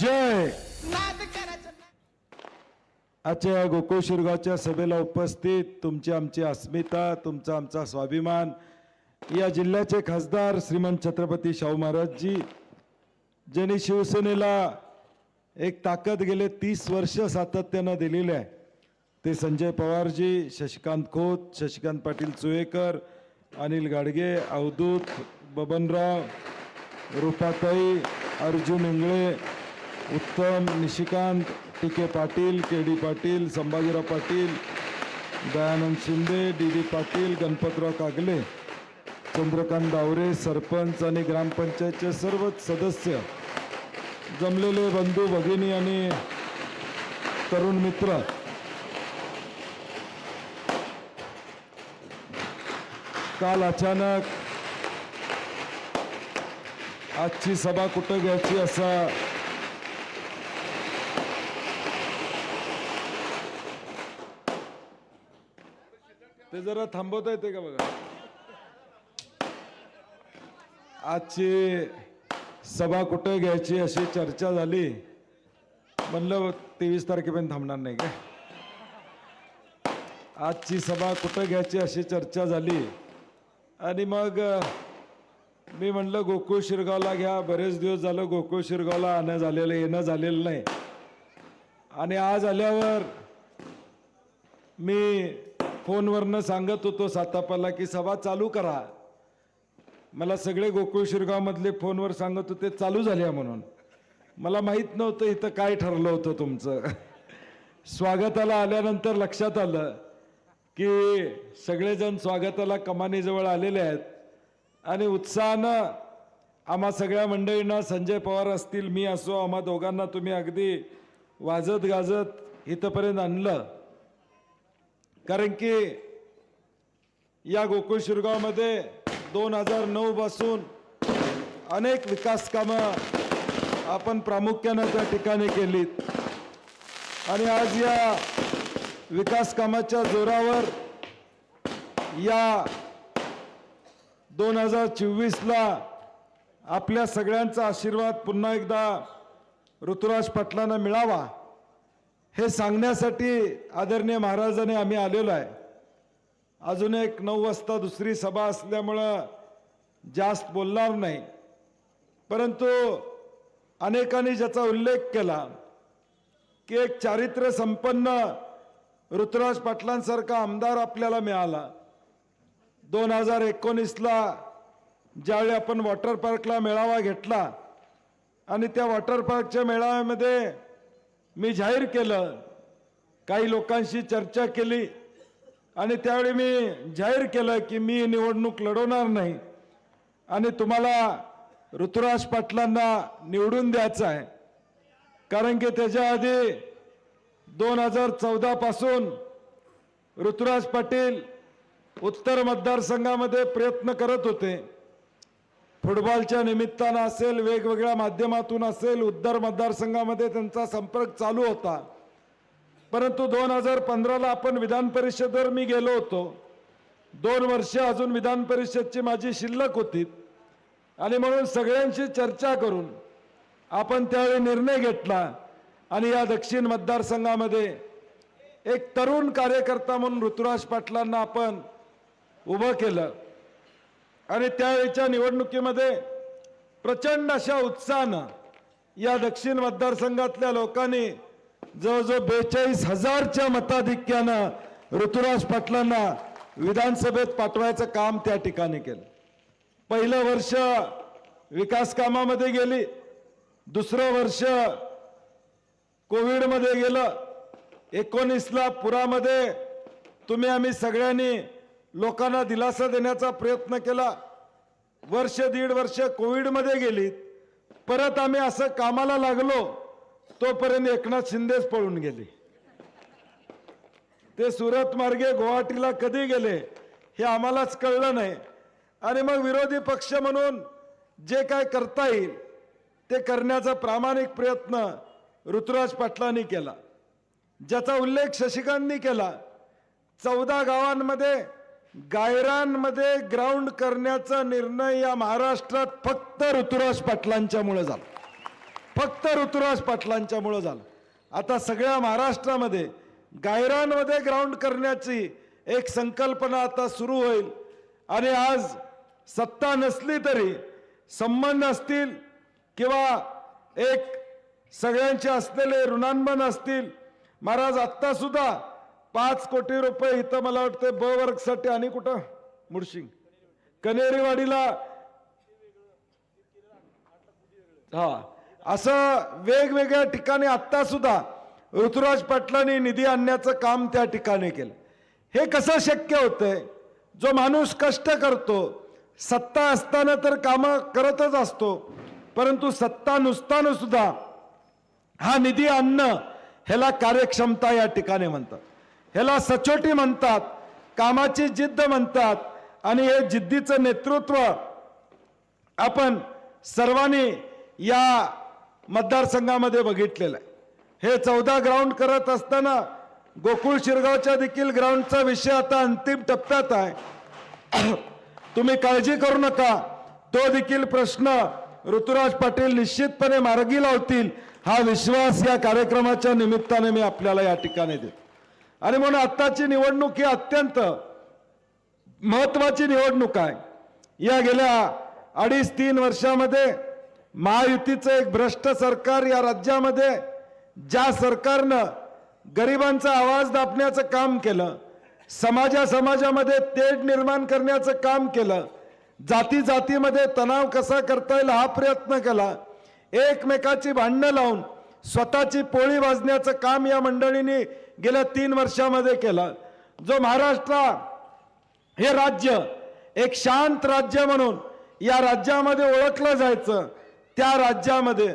जय. आजच्या या गोकुळ शिरगावच्या सभेला उपस्थित तुमची आमची अस्मिता तुमचा आमचा स्वाभिमान. या जिल्ह्याचे खासदार श्रीमंत छत्रपती शाहू महाराजजी ज्यांनी शिवसेनेला एक ताकद गेले तीस वर्ष सातत्यानं दिलेली आहे. ते Sanjay Pawarji Shashikant Khot Shashikant Patil चुयेकर Anil Gadge Avadhoot Babanrao Rupatai Arjun Ingale Uttam Nishikant T K Patil K D Patil Sambhajirao Patil Dayanand Shinde D D Patil Ganpatrao Kagale Chandrakant Davare sarpanch आणि ग्रामपंचायतचे सर्वच सदस्य जमलेले बंधू भगिनी आणि तरुण मित्र. काल अचानक आजची सभा कुठं घ्यायची असा ते जरा थांबवता येते का बघा? आजची सभा कुठे घ्यायची अशी चर्चा झाली? म्हणलं तेवीस तारखेपर्यंत थांबणार नाही का आजची सभा कुठं घ्यायची अशी चर्चा झाली? आणि मग मी म्हणलं गोकुळ शिरगावला घ्या. बरेच दिवस झालं गोकुळ शिरगावला आणं झालेलं येणं झालेलं नाही. आणि आज आल्यावर मी फोनवरनं सांगत होतो सातापाला की सभा चालू करा. मला सगळे गोकुळ शिरगावमधले फोनवर सांगत होते चालू झाल्या म्हणून. मला माहीत नव्हतं इथं काय ठरलं होतं तुमचं. स्वागताला आल्यानंतर लक्षात आलं की सगळेजण स्वागताला कमानीजवळ आलेले आहेत आणि उत्साहानं आम्हा सगळ्या मंडळींना संजय पवार असतील मी असो आम्हा दोघांना तुम्ही अगदी वाजत गाजत इथंपर्यंत आणलं. कारण की या गोकुळ शिरगावमध्ये दोन हजार नऊ पासून अनेक विकास कामं आपण प्रामुख्यानं त्या ठिकाणी केलीत. आणि आज या विकास कामाच्या जोरावर या दोन हजार चोवीसला आपल्या सगळ्यांचा आशीर्वाद पुन्हा एकदा ऋतुराज पाटलांना मिळावा. हे सांगण्यासाठी आदरणीय महाराजाने आम्ही आलेलो आहे. अजून एक नऊ वाजता दुसरी सभा असल्यामुळं जास्त बोलणार नाही. परंतु अनेकांनी ज्याचा उल्लेख केला की एक चारित्र्य संपन्न ऋतुराज पाटलांसारखा आमदार आपल्याला मिळाला. दोन हजार एकोणीसला ज्यावेळी आपण वॉटर पार्कला मेळावा घेतला आणि त्या वॉटर पार्कच्या मेळाव्यामध्ये मी जाहीर केलं काही लोकांशी चर्चा केली आणि त्यावेळी मी जाहीर केलं की मी निवडणूक लढवणार नाही आणि तुम्हाला ऋतुराज पाटलांना निवडून द्यायचं आहे. कारण की त्याच्या आधी दोन हजार चौदापासून ऋतुराज पाटील उत्तर मतदारसंघामध्ये प्रयत्न करत होते. फुटबॉलच्या निमित्तानं असेल वेगवेगळ्या माध्यमातून असेल उत्तर मतदारसंघामध्ये त्यांचा संपर्क चालू होता. परंतु दोन हजार पंधराला आपण विधान परिषदेवर मी गेलो होतो. दोन वर्ष अजून विधान परिषदची माझी शिल्लक होती. आणि म्हणून सगळ्यांशी चर्चा करून आपण त्यावेळी निर्णय घेतला आणि या दक्षिण मतदारसंघामध्ये एक तरुण कार्यकर्ता म्हणून ऋतुराज पाटलांना आपण उभं केलं. आणि त्यावेळीच्या निवडणुकीमध्ये प्रचंड अशा उत्साहानं या दक्षिण मतदारसंघातल्या लोकांनी जवळजवळ बेचाळीस हजारच्या मताधिक्यानं ऋतुराज पाटलांना विधानसभेत पाठवायचं काम त्या ठिकाणी केलं. पहिलं वर्ष विकास कामामध्ये गेली दुसरं वर्ष कोविडमध्ये गेलं एकोणीसला पुरामध्ये तुम्ही आम्ही सगळ्यांनी लोकांना दिलासा देण्याचा प्रयत्न केला. वर्ष दीड वर्ष कोविडमध्ये गेलीत परत आम्ही असं कामाला लागलो तोपर्यंत एकनाथ शिंदेच पळून गेले. ते सुरत मार्गे गुवाहाटीला कधी गेले हे आम्हालाच कळलं नाही. आणि मग विरोधी पक्ष म्हणून जे काय करता येईल ते करण्याचा प्रामाणिक प्रयत्न ऋतुराज पाटलांनी केला. ज्याचा उल्लेख शशिकांतनी केला. चौदा गावांमध्ये गायरांमध्ये ग्राउंड करण्याचा निर्णय या महाराष्ट्रात फक्त ऋतुराज पाटलांच्यामुळे झाला. फक्त ऋतुराज पाटलांच्यामुळं झालं. आता सगळ्या महाराष्ट्रामध्ये गायरांमध्ये ग्राउंड करण्याची एक संकल्पना आता सुरू होईल. आणि आज सत्ता नसली तरी संबंध असतील किंवा एक सगळ्यांचे असलेले ऋणांबन असतील महाराज आत्तासुद्धा पाच कोटी रुपये इथं मला वाटतं ब वर्गसाठी आणि कुठं? मुडशिंग. कनेरीवाडीला. हा. असं वेगवेगळ्या ठिकाणी आत्ता सुद्धा ऋतुराज पाटलांनी निधी आणण्याचं काम त्या ठिकाणी केलं. हे कसं शक्य होतंय? जो माणूस कष्ट करतो सत्ता असताना तर कामं करतच असतो परंतु सत्ता नुसताना सुद्धा हा निधी आणणं ह्याला कार्यक्षमता या ठिकाणी म्हणतात. ह्याला सचोटी म्हणतात कामाची जिद्द म्हणतात आणि हे जिद्दीचं नेतृत्व आपण सर्वांनी या मतदारसंघामध्ये बघितलेलं आहे. हे चौदा ग्राउंड करत असताना गोकुळ शिरगावच्या देखील ग्राउंडचा विषय आता अंतिम टप्प्यात आहे. तुम्ही काळजी करू नका. तो देखील प्रश्न ऋतुराज पाटील निश्चितपणे मार्गी लावतील. हा विश्वास या कार्यक्रमाच्या निमित्ताने मी आपल्याला या ठिकाणी देतो. आणि म्हणून आत्ताची निवडणूक ही अत्यंत महत्वाची निवडणूक आहे. या गेल्या अडीच तीन वर्षामध्ये महायुतीचं एक भ्रष्ट सरकार या राज्यामध्ये ज्या सरकारनं गरिबांचा आवाज दाबण्याचं काम केलं समाजा समाजामध्ये तेढ निर्माण करण्याचं काम केलं जाती जातीमध्ये तणाव कसा करता येईल हा प्रयत्न केला एकमेकाची भांडणं लावून स्वतःची पोळी वाजण्याचं काम या मंडळींनी गेल्या तीन वर्षामध्ये केलं. जो महाराष्ट्र हे राज्य एक शांत राज्य म्हणून या राज्यामध्ये ओळखलं जायचं त्या राज्यामध्ये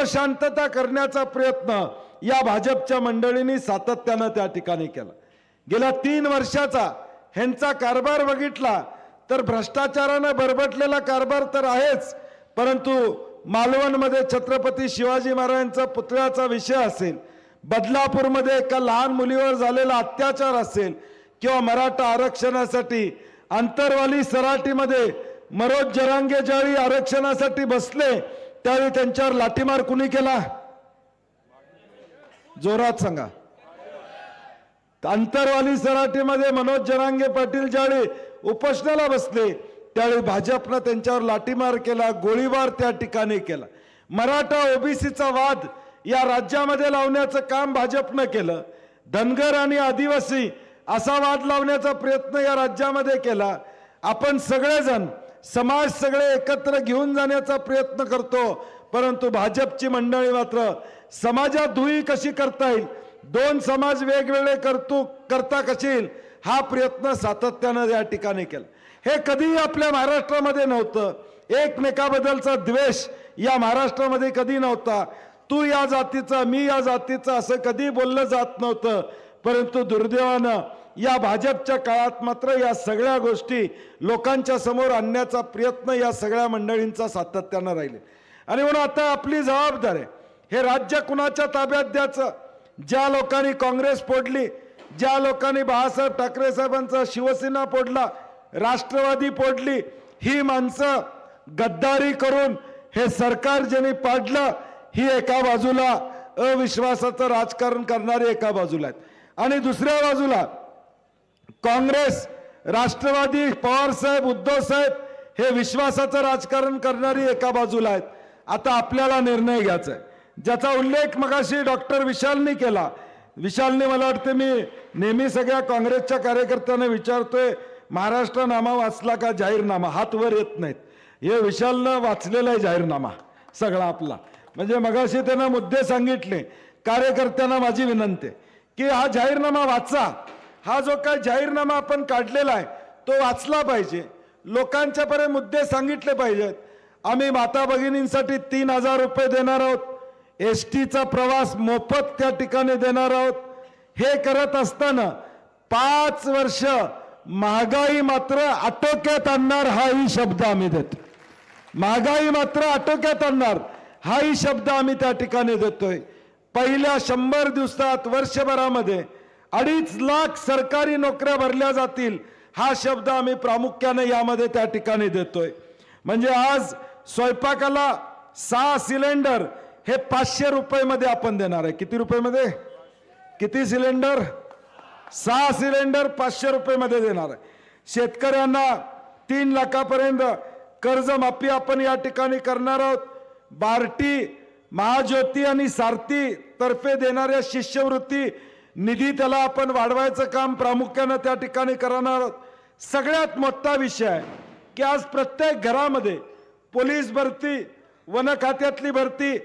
अशांतता करण्याचा प्रयत्न या भाजपच्या मंडळींनी सातत्यानं त्या ठिकाणी केला. गेल्या तीन वर्षाचा ह्यांचा कारभार बघितला तर भ्रष्टाचारानं बरबटलेला कारभार तर आहेच परंतु मालवणमध्ये छत्रपती शिवाजी महाराजांचा पुतळ्याचा विषय असेल बदलापूरमध्ये एका लहान मुलीवर झालेला अत्याचार असेल किंवा मराठा आरक्षणासाठी आंतरवाली सराटीमध्ये मनोज जरांगे ज्यावेळी आरक्षणासाठी बसले त्यावेळी त्यांच्यावर लाठीमार कुणी केला? जोरात सांगा. आंतरवाली सराटीमध्ये मनोज जरांगे पाटील ज्यावेळी उपोषणाला बसले त्यावेळी भाजपनं त्यांच्यावर लाठीमार केला गोळीबार त्या ठिकाणी केला. मराठा ओबीसीचा वाद या राज्यामध्ये लावण्याचं काम भाजपनं केलं. धनगर आणि आदिवासी असा वाद लावण्याचा प्रयत्न या राज्यामध्ये केला. आपण सगळेजण समाज सगळे एकत्र घेऊन जाण्याचा प्रयत्न करतो परंतु भाजपची मंडळी मात्र समाजात धुई कशी करता येईल दोन समाज वेगवेगळे करतो करता कशील हा प्रयत्न सातत्यानं या ठिकाणी केला. हे कधीही आपल्या महाराष्ट्रामध्ये नव्हतं. एकमेकाबद्दलचा द्वेष या महाराष्ट्रामध्ये कधी नव्हता. तू या जातीचा मी या जातीचा असं कधी बोललं जात नव्हतं. परंतु दुर्दैवानं या भाजपच्या काळात मात्र या सगळ्या गोष्टी लोकांच्या समोर आणण्याचा प्रयत्न या सगळ्या मंडळींचा सातत्यानं राहिले. आणि म्हणून आता आपली जबाबदारी आहे. हे राज्य कुणाच्या ताब्यात द्यायचं? ज्या लोकांनी काँग्रेस फोडली ज्या लोकांनी बाळासाहेब ठाकरे साहेबांचा शिवसेना फोडला राष्ट्रवादी फोडली ही माणसं गद्दारी करून हे सरकार ज्यांनी पाडलं ही एका बाजूला अविश्वासाचं राजकारण करणारी एका बाजूला आहेत. आणि दुसऱ्या बाजूला काँग्रेस राष्ट्रवादी पवार साहेब उद्धव साहेब हे विश्वासाचं राजकारण करणारी एका बाजूला आहेत. आता आपल्याला निर्णय घ्यायचा आहे. ज्याचा उल्लेख मगाशी डॉक्टर विशालनी केला. विशालने मला वाटते मी नेहमी सगळ्या काँग्रेसच्या कार्यकर्त्यांना विचारतोय महाराष्ट्र नामा वाचला का जाहीरनामा? हात वर येत नाहीत. हे विशालनं वाचलेला आहे जाहीरनामा सगळा आपला. म्हणजे मगाशी त्यांना मुद्दे सांगितले. कार्यकर्त्यांना माझी विनंती आहे की हा जाहीरनामा वाचा. हा जो काय जाहीरनामा आपण काढलेला आहे तो वाचला पाहिजे. लोकांच्यापर्यंत मुद्दे सांगितले पाहिजेत. आम्ही माता भगिनींसाठी तीन हजार रुपये देणार आहोत. एस टीचा प्रवास मोफत त्या ठिकाणी देणार आहोत. हे करत असताना पाच वर्ष महागाई मात्र आटोक्यात आणणार हाही शब्द आम्ही देतो. महागाई मात्र आटोक्यात आणणार. हाही शब्द आम्ही त्या ठिकाणी देतोय. पहिल्या शंभर दिवसात वर्षभरामध्ये अडीच लाख सरकारी नोकऱ्या भरल्या जातील हा शब्द आम्ही प्रामुख्याने यामध्ये त्या ठिकाणी देतोय. म्हणजे आज स्वयंपाकाला सहा सिलेंडर हे पाचशे रुपयेमध्ये आपण देणार आहे. किती रुपयेमध्ये? किती सिलेंडर? सहा सिलेंडर पाचशे रुपयेमध्ये देणार आहे. शेतकऱ्यांना तीन लाखापर्यंत कर्जमाफी आपण या ठिकाणी करणार आहोत. बार्टी महाज्योती आणि सारथी तर्फे देणाऱ्या शिष्यवृत्ती निधी त्याला आपण वाढवायचं काम प्रामुख्यानं त्या ठिकाणी करणार सगळ्यात मोठा विषय आहे की आज प्रत्येक घरामध्ये पोलीस भरती वन खात्यातली भरती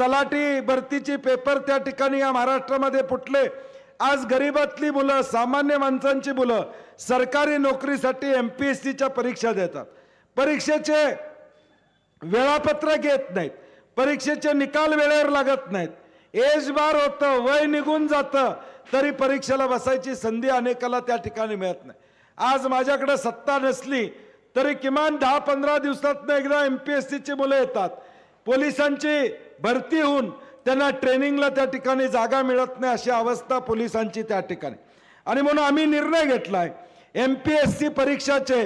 तलाठी भरतीची पेपर त्या ठिकाणी या महाराष्ट्रामध्ये फुटले. आज गरिबातली मुलं सामान्य माणसांची मुलं सरकारी नोकरीसाठी एम पी एस सीच्या परीक्षा देतात. परीक्षेचे वेळापत्रक येत नाहीत. परीक्षेचे निकाल वेळेवर लागत नाहीत. एज बार होतं वय निघून जातं तरी परीक्षेला बसायची संधी अनेकाला त्या ठिकाणी मिळत नाही. आज माझ्याकडे सत्ता नसली तरी किमान दहा पंधरा दिवसातनं एकदा एम पी एस सीची मुलं येतात. पोलिसांची भरती होऊन त्यांना ट्रेनिंगला त्या ठिकाणी जागा मिळत नाही अशी अवस्था पोलिसांची त्या ठिकाणी. आणि म्हणून आम्ही निर्णय घेतला आहे एम पी एस सी परीक्षाचे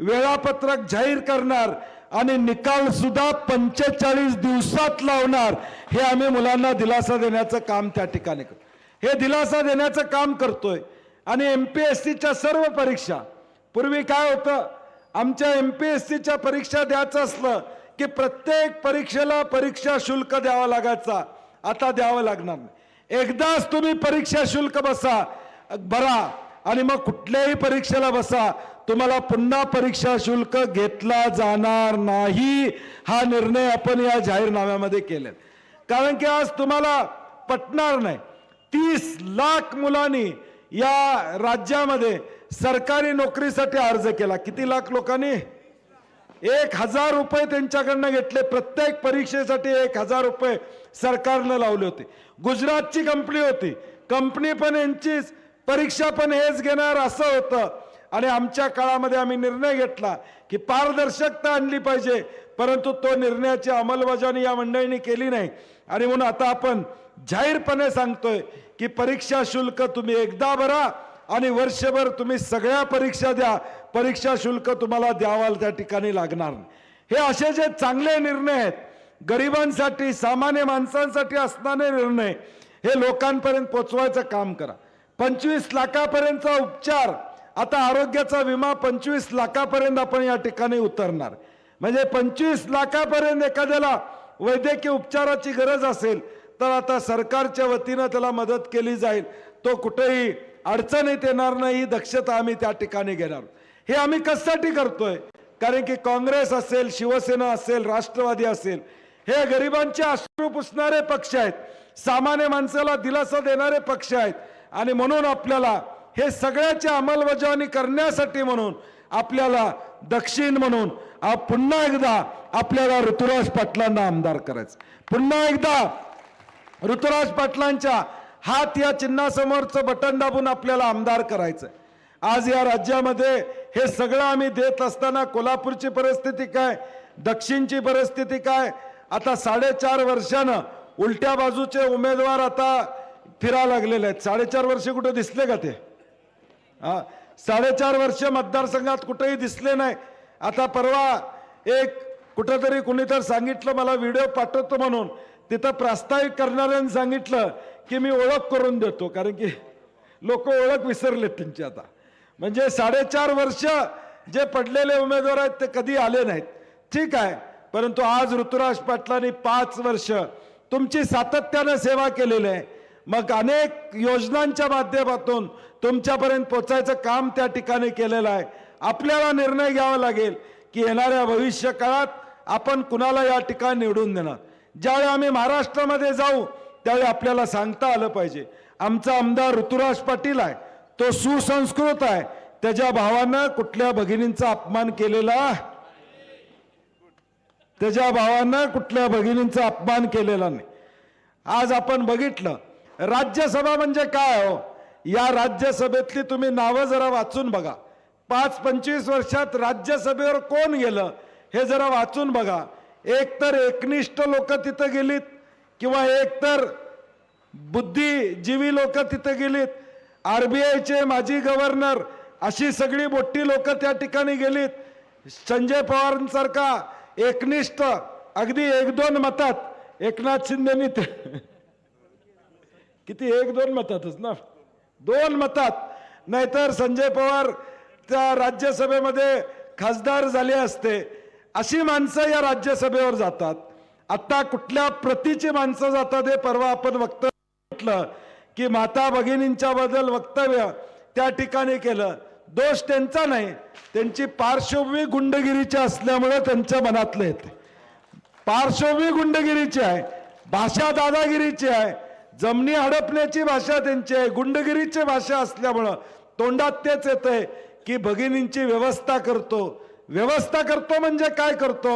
वेळापत्रक जाहीर करणार आणि निकाल सुद्धा पंचेचाळीस दिवसात लावणार. हे आम्ही मुलांना दिलासा देण्याचं काम त्या ठिकाणी करतो. हे दिलासा देण्याचं काम करतोय. आणि एम पी एस सीच्या सर्व परीक्षा. पूर्वी काय होतं? आमच्या एम पी एस सीच्या परीक्षा द्यायचं असलं की प्रत्येक परीक्षेला परीक्षा शुल्क द्यावा लागायचा. आता द्यावं लागणार नाही. एकदाच तुम्ही परीक्षा शुल्क बसा भरा आणि मग कुठल्याही परीक्षेला बसा. तुम्हाला पुन्हा परीक्षा शुल्क घेतला जाणार नाही हा निर्णय आपण या जाहीरनाम्यामध्ये केले कारण की आज तुम्हाला पटणार नाही. तीस लाख मुलांनी या राज्यामध्ये सरकारी नोकरीसाठी अर्ज केला. किती लाख लोकांनी? एक हजार रुपये त्यांच्याकडनं घेतले. प्रत्येक परीक्षेसाठी एक हजार रुपये सरकारनं लावले होते. गुजरातची कंपनी होती. कंपनी पण यांचीच परीक्षा पण हेच घेणार असं होतं. आणि आमच्या काळामध्ये आम्ही निर्णय घेतला की पारदर्शकता आणली पाहिजे परंतु तो निर्णयाची अंमलबजावणी या मंडळींनी केली नाही. आणि म्हणून आता आपण जाहीरपणे सांगतोय की परीक्षा शुल्क तुम्ही एकदा भरा आणि वर्षभर तुम्ही सगळ्या परीक्षा द्या. परीक्षा शुल्क तुम्हाला द्यावा त्या ठिकाणी लागणार हे असे जे चांगले निर्णय आहेत गरिबांसाठी सामान्य माणसांसाठी असणारे निर्णय हे लोकांपर्यंत पोचवायचं काम करा. पंचवीस लाखापर्यंतचा उपचार आता आरोग्याचा विमा पंचवीस लाखापर्यंत आपण या ठिकाणी उतरणार. म्हणजे पंचवीस लाखापर्यंत एखाद्याला वैद्यकीय उपचाराची गरज असेल तर आता सरकारच्या वतीनं त्याला मदत केली जाईल. तो कुठेही अडचणीत येणार नाही ही दक्षता आम्ही त्या ठिकाणी घेणार. हे आम्ही कशासाठी करतोय? कारण की काँग्रेस असेल शिवसेना असेल राष्ट्रवादी असेल हे गरिबांचे अश्रू पुसणारे पक्ष आहेत. सामान्य माणसाला दिलासा देणारे पक्ष आहेत. आणि म्हणून आपल्याला हे सगळ्याची अंमलबजावणी करण्यासाठी म्हणून आपल्याला दक्षिण म्हणून पुन्हा एकदा आपल्याला ऋतुराज पाटलांना आमदार करायचं. पुन्हा एकदा ऋतुराज पाटलांच्या हात या चिन्हासमोरचं बटन दाबून आपल्याला आमदार करायचं आज या राज्यामध्ये हे सगळं आम्ही देत असताना कोल्हापूरची परिस्थिती काय दक्षिणची परिस्थिती काय आता साडेचार वर्षानं उलट्या बाजूचे उमेदवार आता फिरा लागलेले आहेत. साडेचार वर्ष कुठे दिसले का ते? साडेचार वर्ष मतदारसंघात कुठेही दिसले नाही. आता परवा एक कुठंतरी कुणी तर सांगितलं मला व्हिडिओ पाठवतो म्हणून. तिथं प्रास्ताविक करणाऱ्यांनी सांगितलं की मी ओळख करून देतो. कारण की लोक ओळख विसरलेत त्यांची आता. म्हणजे साडेचार वर्ष जे पडलेले उमेदवार आहेत ते कधी आले नाहीत. ठीक आहे परंतु आज ऋतुराज पाटलांनी पाच वर्ष तुमची सातत्यानं सेवा केलेली आहे. मग अनेक योजनांच्या माध्यमातून तुमच्यापर्यंत पोचायचं काम त्या ठिकाणी केलेलं आहे. आपल्याला निर्णय घ्यावा लागेल की येणाऱ्या भविष्य काळात आपण कुणाला या ठिकाणी निवडून देणार. ज्यावेळी आम्ही महाराष्ट्रामध्ये जाऊ त्यावेळी आपल्याला सांगता आलं पाहिजे. आमचा आमदार ऋतुराज पाटील आहे. तो सुसंस्कृत आहे. त्याच्या भावानं कुठल्या भगिनींचा अपमान केलेला? त्याच्या भावानं कुठल्या भगिनींचा अपमान केलेला नाही. आज आपण बघितलं राज्यसभा म्हणजे काय हो? या राज्यसभेतली तुम्ही नावं जरा वाचून बघा. पाच पंचवीस वर्षात राज्यसभेवर कोण गेलं हे जरा वाचून बघा. एक तर एकनिष्ठ लोक तिथं गेलीत किंवा एक तर बुद्धिजीवी लोक तिथं गेलीत. आर बी आयचे माजी गव्हर्नर अशी सगळी मोठी लोक त्या ठिकाणी गेलीत. संजय पवारांसारखा एकनिष्ठ अगदी एक दोन मतात एकनाथ शिंदेनी ते किती? एक दोन मतातच ना? दोन मतात. नाहीतर संजय पवार त्या राज्यसभेमध्ये खासदार झाले असते. अशी माणसं या राज्यसभेवर जातात. आता कुठल्या प्रतीची माणसं जातात हे परवा आपण वक्तव्य म्हटलं की माता भगिनींच्या बद्दल वक्तव्य त्या ठिकाणी केलं. दोष त्यांचा नाही. त्यांची पार्श्वभूमी गुंडगिरीची असल्यामुळे त्यांच्या मनातलं येते. पार्श्वभूमी गुंडगिरीची आहे. भाषा दादागिरीची आहे. जमनी हडपण्याची भाषा त्यांची आहे गुंडगिरीची भाषा असल्यामुळं तोंडात तेच येतंय की भगिनींची व्यवस्था करतो. व्यवस्था करतो म्हणजे काय करतो?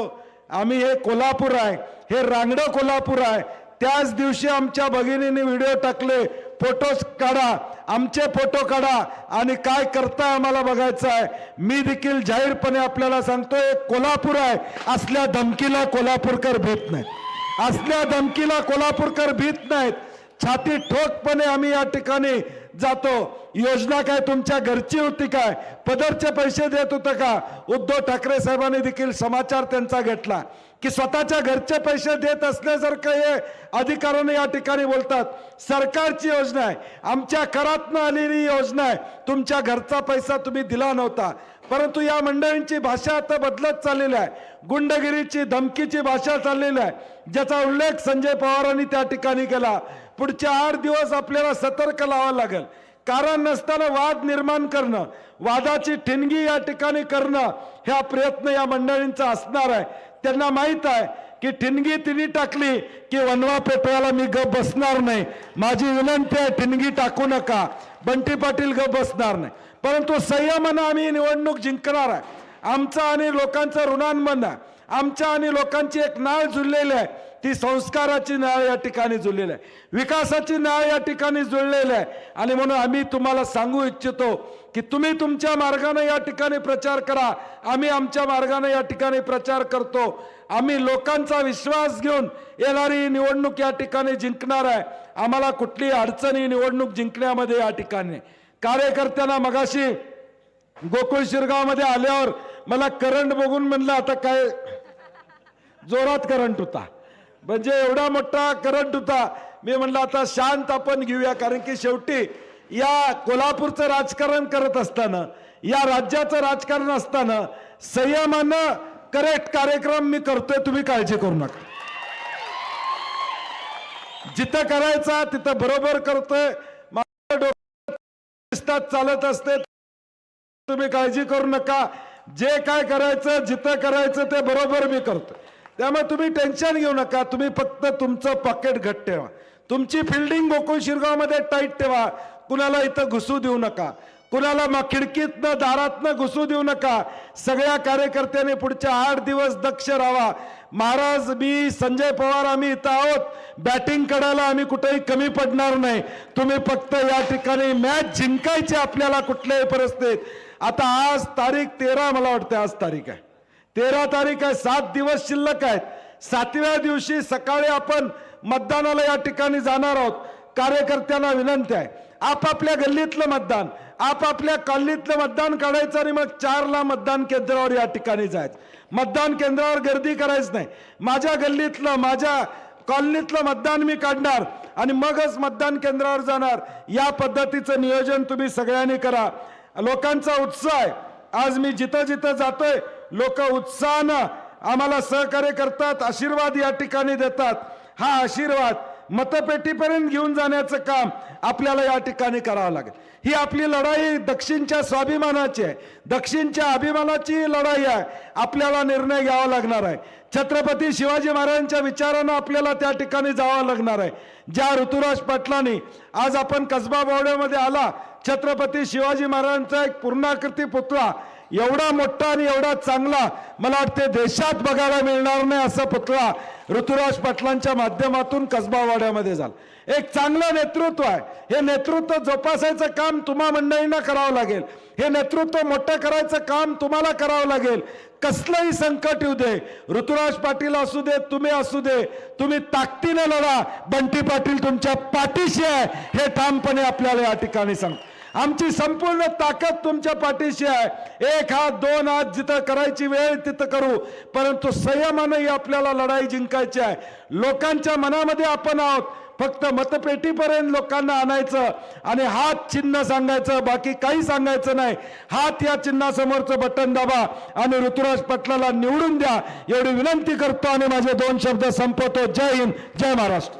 आम्ही हे कोल्हापूर आहे हे रांगडं कोल्हापूर आहे. त्याच दिवशी आमच्या भगिनींनी व्हिडिओ टाकले फोटो काढा आमचे फोटो काढा. आणि काय करताय आम्हाला बघायचं आहे? मी देखील जाहीरपणे आपल्याला सांगतोय कोल्हापूर आहे असल्या धमकीला कोल्हापूरकर भीत नाहीत. असल्या धमकीला कोल्हापूरकर भीत नाहीत. छाती ठोकपणे आम्ही या ठिकाणी जातो. योजना काय? तुमच्या घरची होती काय? पदरचे पैसे देत होतं का? उद्धव ठाकरे साहेबांनी देखील समाचार त्यांचा घेतला. की स्वतःच्या घरचे पैसे देत असल्यासारखं हे अधिकाऱ्याने या ठिकाणी बोलतात. सरकारची योजना आहे. आमच्या करातनं आलेली योजना आहे. तुमच्या घरचा पैसा तुम्ही दिला नव्हता. परंतु या मंडळींची भाषा आता बदलत चाललेली आहे. गुंडगिरीची धमकीची भाषा चाललेली आहे. ज्याचा उल्लेख संजय पवारांनी त्या ठिकाणी केला. पुढचे आठ दिवस आपल्याला सतर्क लावावं लागेल. कारण नसताना वाद निर्माण करणं वादाची ठिणगी या ठिकाणी करणं हा प्रयत्न या मंडळींचा असणार आहे. त्यांना माहीत आहे की ठिणगी तिने टाकली की वनवा पेटवायला मी गप बसणार नाही. माझी विनंती आहे ठिणगी टाकू नका. बंटी पाटील गप बसणार नाही. परंतु संयमानं आम्ही निवडणूक जिंकणार आहे. आमचं आणि लोकांचं ऋणांमधनं आमच्या आणि लोकांची एक नाळ जुळलेली आहे. ती संस्काराची नाळ या ठिकाणी जुळलेली आहे. विकासाची नाळ या ठिकाणी जुळलेली आहे. आणि म्हणून आम्ही तुम्हाला सांगू इच्छितो की तुम्ही तुमच्या मार्गाने या ठिकाणी प्रचार करा. आम्ही आमच्या मार्गाने या ठिकाणी प्रचार करतो. आम्ही लोकांचा विश्वास घेऊन येणारी ही निवडणूक या ठिकाणी जिंकणार आहे. आम्हाला कुठलीही अडचण ही निवडणूक जिंकण्यामध्ये या ठिकाणी कार्यकर्त्यांना मगाशी गोकुळ शिरगावमध्ये आल्यावर मला करंट बघून म्हणलं आता काय? जोरात करंट होता. म्हणजे एवढा मोठा करंट होता. मी म्हणलं आता शांत आपण घेऊया. कारण की शेवटी या कोल्हापूरचं राजकारण करत असताना या राज्याचं राजकारण असताना संयमानं करेक्ट कार्यक्रम मी करतोय तुम्ही काळजी करू नका. जिथं करायचा तिथं बरोबर करतोय. शिस्तात चालत असते तुम्ही काळजी करू नका. जे काय करायचं जिथं करायचं ते बरोबर मी करतो त्यामुळे तुम्ही टेन्शन घेऊ नका. तुम्ही फक्त तुमचं पॉकेट घट ठेवा. तुमची फिल्डिंग गोकुळ शिरगावमध्ये टाईट ठेवा. कुणाला इथं घुसू देऊ नका. कुणाला मग खिडकीतनं दारातनं घुसू देऊ नका. सगळ्या कार्यकर्त्यांनी पुढच्या आठ दिवस दक्ष राहावा महाराज मी संजय पवार आम्ही इथं आहोत. बॅटिंग करायला आम्ही कुठेही कमी पडणार नाही. तुम्ही फक्त या ठिकाणी मॅच जिंकायची आपल्याला कुठल्याही परिस्थितीत. आता आज तारीख तेरा मला वाटतं आज तारीख आहे. तेरा तारीख आहे सात दिवस शिल्लक आहेत. सातव्या दिवशी सकाळी आपण मतदानाला या ठिकाणी जाणार आहोत. कार्यकर्त्यांना विनंती आहे. आपापल्या गल्लीतलं मतदान. आपापल्या कॉलनीतलं मतदान काढायचं आणि मग चारला मतदान केंद्रावर या ठिकाणी जायचं. मतदान केंद्रावर गर्दी करायच नाही. माझ्या गल्लीतलं माझ्या कॉलनीतलं मतदान मी काढणार आणि मगच मतदान केंद्रावर जाणार. या पद्धतीचं नियोजन तुम्ही सगळ्यांनी करा. लोकांचा उत्साह आहे. आज मी जिथं जिथं जातोय लोक उत्साहानं आम्हाला सहकार्य करतात आशीर्वाद या ठिकाणी देतात. हा आशीर्वाद मतपेटीपर्यंत घेऊन जाण्याचं काम आपल्याला या ठिकाणी करावं लागेल. ही आपली लढाई दक्षिणच्या स्वाभिमानाची आहे. दक्षिणच्या अभिमानाची लढाई आहे. आपल्याला निर्णय घ्यावा लागणार आहे. छत्रपती शिवाजी महाराजांच्या विचारानं आपल्याला त्या ठिकाणी जावं लागणार आहे. ज्या ऋतुराज पाटलांनी आज आपण कसबा बावड्यामध्ये आला छत्रपती शिवाजी महाराजांचा एक पूर्णाकृती पुतळा एवढा मोठा आणि एवढा चांगला मला वाटते देशात बघायला मिळणार नाही असा पुतळा ऋतुराज पाटलांच्या माध्यमातून कसबावाड्यामध्ये झाला. एक चांगलं नेतृत्व आहे. हे नेतृत्व जोपासायचं काम तुम्हा मंडळींना करावं लागेल. हे नेतृत्व मोठं करायचं काम तुम्हाला करावं लागेल. कसलंही संकट येऊ दे. ऋतुराज पाटील असू दे तुम्ही असू दे. तुम्ही ताकदीने लढा. बंटी पाटील तुमच्या पाठीशी आहे. हे ठामपणे आपल्याला या ठिकाणी सांग आमची संपूर्ण ताकद तुमच्या पाठीशी आहे. एक हात दोन हात जिथं करायची वेळ तिथं करू. परंतु संयमानंही आपल्याला लढाई जिंकायची आहे. लोकांच्या मनामध्ये आपण आहोत. फक्त मतपेटीपर्यंत लोकांना आणायचं आणि हात चिन्ह सांगायचं बाकी काही सांगायचं नाही. हात या चिन्हासमोरचं बटन दाबा आणि ऋतुराज पटलाला निवडून द्या. एवढी विनंती करतो आणि माझे दोन शब्द संपवतो. जय हिंद जय महाराष्ट्र.